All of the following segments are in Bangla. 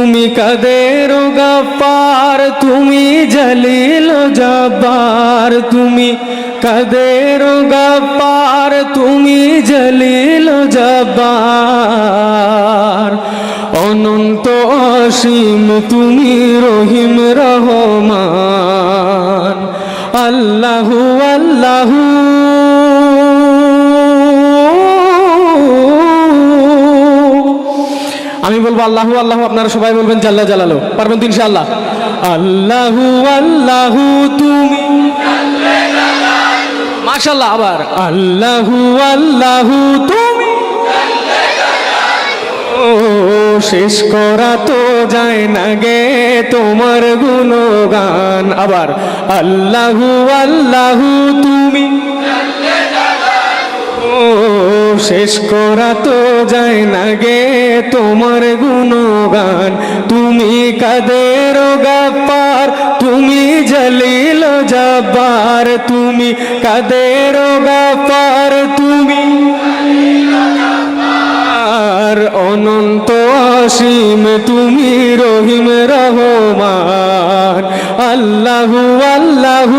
তুমি কাদের গাপার তুমি জলিল জব্বার। তুমি কাদের গাপার তুমি জলিল জব্বার। অনন্ত অসীম, তুমি রহিম রহমান। আল্লাহু আল্লাহু। আমি বলব আল্লাহু আল্লাহু, আপনারা সবাই বলবেন জাল্লা জালালো। পারবেন তো ইনশাআল্লাহ? আল্লাহু আল্লাহু, তুমি। মাশাল্লাহ আবার। আল্লাহু আল্লাহু, তুমি। ও, শেষ করা তো যায় না গে তোমার গুণগান। আবার, আল্লাহু আল্লাহু, তুমি। শেষ করা তো যায় না গে তোমার গুণগান। তুমি কাদের গাপার তুমি জলিল জব্বার। তুমি কাদের গাপার তুমি অনন্ত অসীম, তুমি রহিম রহমান। আল্লাহু আল্লাহু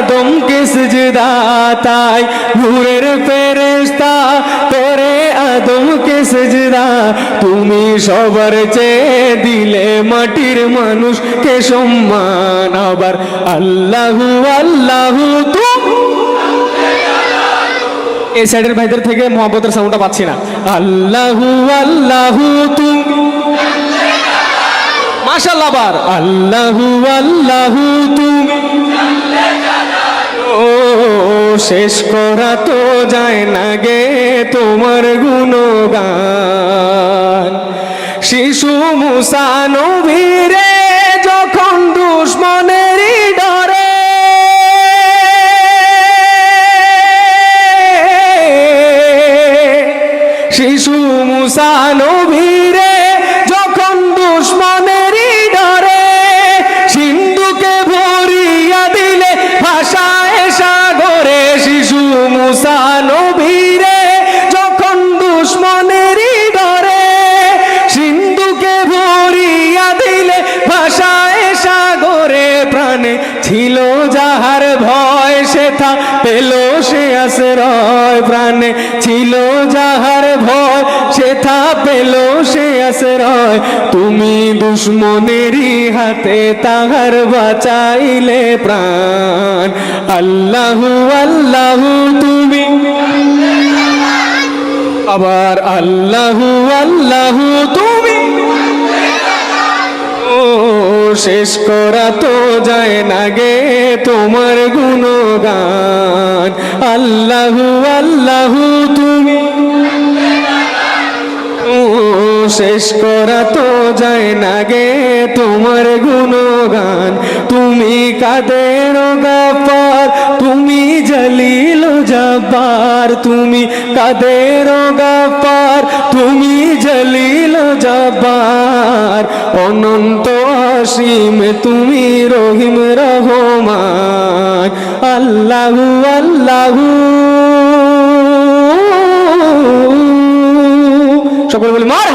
আদমকে সিজদা? তাই নূরের ফেরেস্তা করে আদমকে সিজদা? তুমি সবার চেয়ে দিলে মাটির মানুষকে সম্মান। আবার আল্লাহু আল্লাহু এই সাইডের ভাইদের থেকে মোহাম্মতের সাউন্ডটা পাচ্ছি না। আল্লাহু আল্লাহু তুমি মাশাল্লাহ আবার। আল্লাহু আল্লাহু তুমি শেষ করা তো যায় না গে তোমার গুণগান। শিশু মুসা নবীরে যখন দুশ্মনেরই ডরে, শিশু মুসা নবীরে ছিল যাহার ভয়, সে থা পেল, সে আশ্রয় প্রাণে। ছিল যাহার ভয়, সে থা পেল, সে আশ্রয়। তুমি দুশ্মনেরই হাতে তাহার বাঁচাইলে প্রাণ। আল্লাহু আল্লাহু, তুমি। আবার আল্লাহু আল্লাহু, তুমি। শেষ করা তো যায় না গে তোমার গুণগান। আল্লাহু আল্লাহু তুমি। শেষ করা তো যায় না গে তোমার গুণগান। তুমি কাদের গাপার তুমি জলিল জব্বার। তুমি কাদের গাপার তুমি জলিল জব্বার। অনন্ত অসীম তুমি রহিম রহমান। আল্লাহু আল্লাহু। সকলে বলি মার